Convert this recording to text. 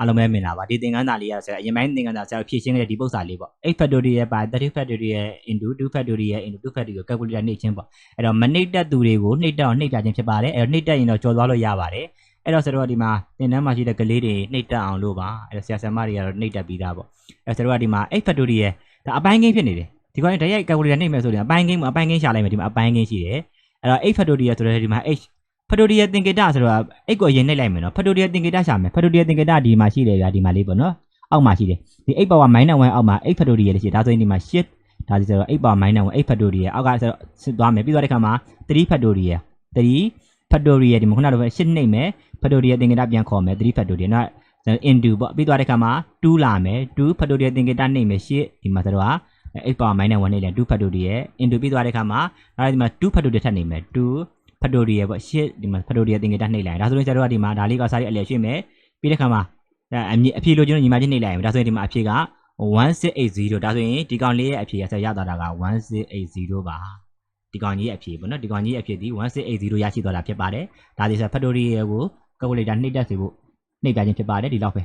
အားလုံးပဲမင်လာပါဒီသင်ခန်းစာလေးရဆိုတော့အရင်ပိုင်းသင်ခန်းစာဆရာတို့ဖြည့်ရှင်းခဲ့တဲ့ဒီပုစ္စာလေးပေါ့8 factorial by 30 factorial into 2 factorial into 2 factorial calculator နှိပ်ချင်းပေါ့အဲ့တော့မနှိပ်တက်သူတွေကိုနှိပ်တက်အောင်နှိပ်ပြခြင်းဖြစ်ပါတယ်အဲ့တော့နှိပ်တက်ရင်တော့ကြော်သွားလို့ရပါတယ်အဲ့တော့ဆရာတို့ကဒီမှာသင်တန်းမှာရှိတဲ့ကလေးတွေနှိပ်တက်အောင်လို့ပါအဲ့တော့ဆရာဆရာမတွေကတော့နှိပ်တက်ပြီးသားပေါ့အဲ့တော့ဆရာတို့ကဒီမှာ8 factorial ဒါအပိုင်းကိန်းဖြစ်နေတယ်ဒီကောင်ဓာတ်ရိုက် calculator နှိပ်မယ်ဆိုရင်အပိုင်းကိန်းမှာအပိုင်းကိန်းရှာလိုက်မယ်ဒီမှာအပိုင်းကိန်းရှိတယ်အဲ့တော့8 factorial ဆိုတော့ဒီမှာ h ဖတိုရီယာသင်္ကေတဆိုတော့အိတ်ကိုအရင်နှိပ်လိုက်မယ်နော်ဖတိုရီယာသင်္ကေတရှာမယ်ဖတိုရီယာသင်္ကေတဒီမှာရှိတယ်ဗျာဒီမှာလေးပေါ့နော်အောက်မှာရှိတယ်ဒီ8 power minus 1အောက်မှာ8ဖတိုရီယာလေးရှိတယ်ဒါဆိုရင်ဒီမှာ shift ဒါဆိုတော့8 power minus 1 8ဖတိုရီယာအောက်ကဆိုတော့စစ်သွားမယ်ပြီးသွားတဲ့ခါမှာ3ဖတိုရီယာ3ဖတိုရီယာဒီမှာခုနကတော့ရှစ်နှိပ်မယ်ဖတိုရီယာသင်္ကေတပြန်ခေါ်မယ်3ဖတိုရီယာနော် into ပေါ့ပြီးသွားတဲ့ခါမှာ2လာမယ်2ဖတိုရီယာသင်္ကေတနှိပ်မယ်ရှစ်ဒီမှာဆိုတော့8 power minus 1နှိပ်တယ်2ဖတိုရီယာ into ပြီးသွားတဲ့ခါမှာနောက်ဒီမှာ2ဖတိုရီယာထပ်နှိပ်မယ်2 ဖတိုရီယာပေါ့ရှစ်ဒီမှာဖတိုရီယာသင်္ကေတနှိပ်လိုက်ဒါဆိုရင်ကျတော့ဒီမှာဒါလေးကစားရအလျက်ရွှေ့မယ်ပြီးတဲ့ခါမှာအမြအဖြေလိုကျွန်တော်ညီမချင်းနှိပ်လိုက်ရင်ဒါဆိုရင်ဒီမှာအဖြေက1680ဒါဆိုရင်ဒီကောင်လေးရဲ့အဖြေကဆက်ရသွားတာက1680ပါဒီကောင်ကြီးရဲ့အဖြေပေါ့နော်ဒီကောင်ကြီးရဲ့အဖြေဒီ1680ရရှိသွားတာဖြစ်ပါတယ်ဒါလေးဆိုဖတိုရီယာကိုကယ်ကူလေတာနှိပ်တက်စေဖို့နှိပ်ပြခြင်းဖြစ်ပါတယ်ဒီလောက်ပဲ